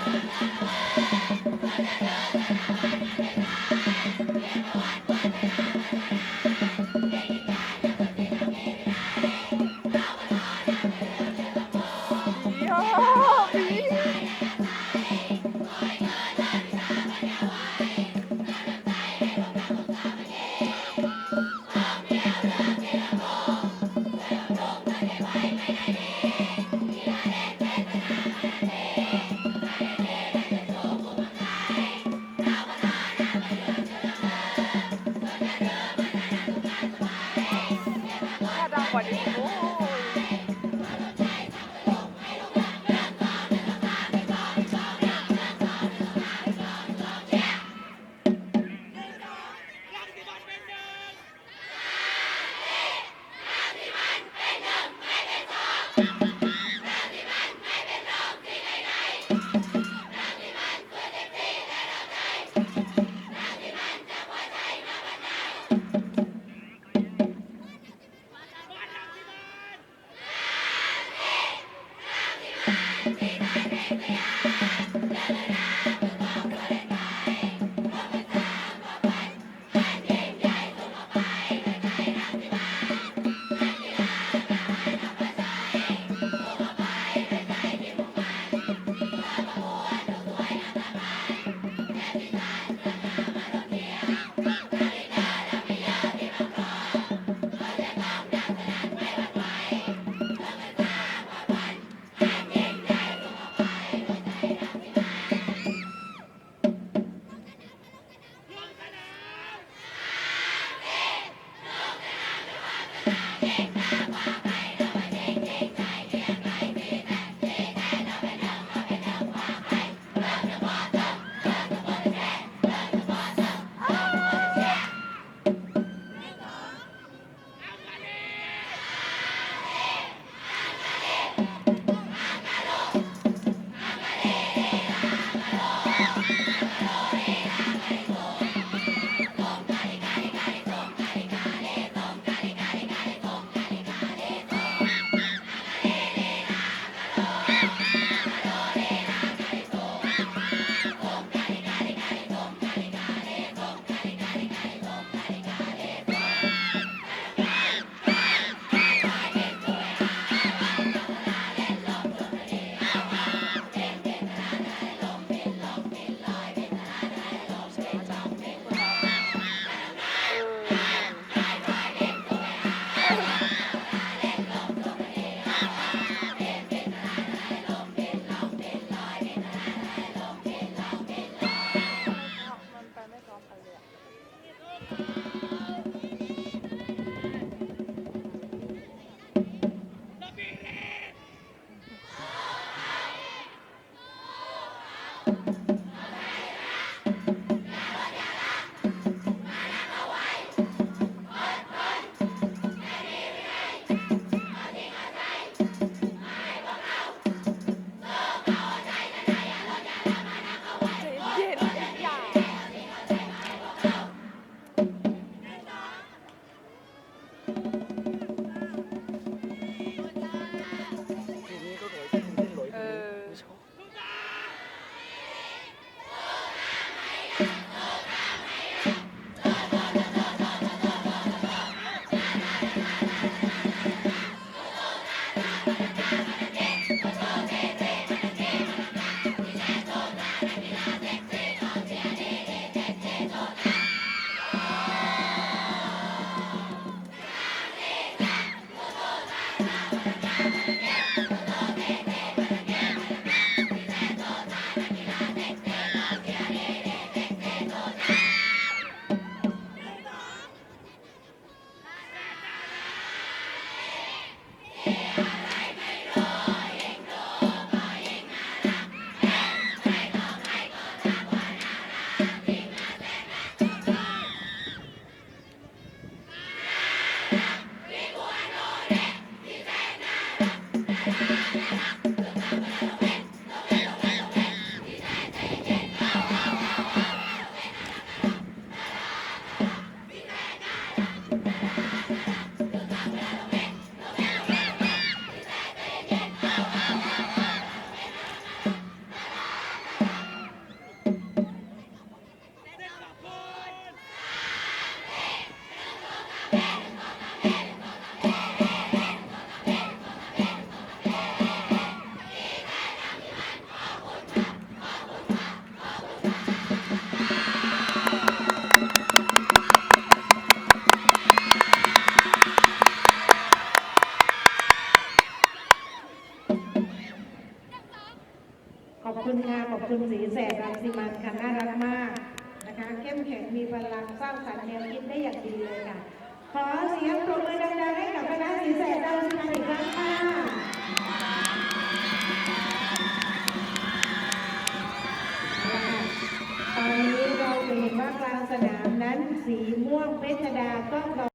Thank you. ก อบคุณค่ะขอบคุณสีแสดรังสิมันค่ะน่ารักมากนะคะเข้มแข็งมีพลังสร้างสรรค์แนวคิดได้อย่างดีเลยค่ะ ขอเสียงปรบมือดังๆให้กับคณะสีแสดดาวสุพรรณอีกครั้งค่ะตอนนี้เราจะเห็นว่ากลางสนามนั้นสีม่วงเพชรดาก็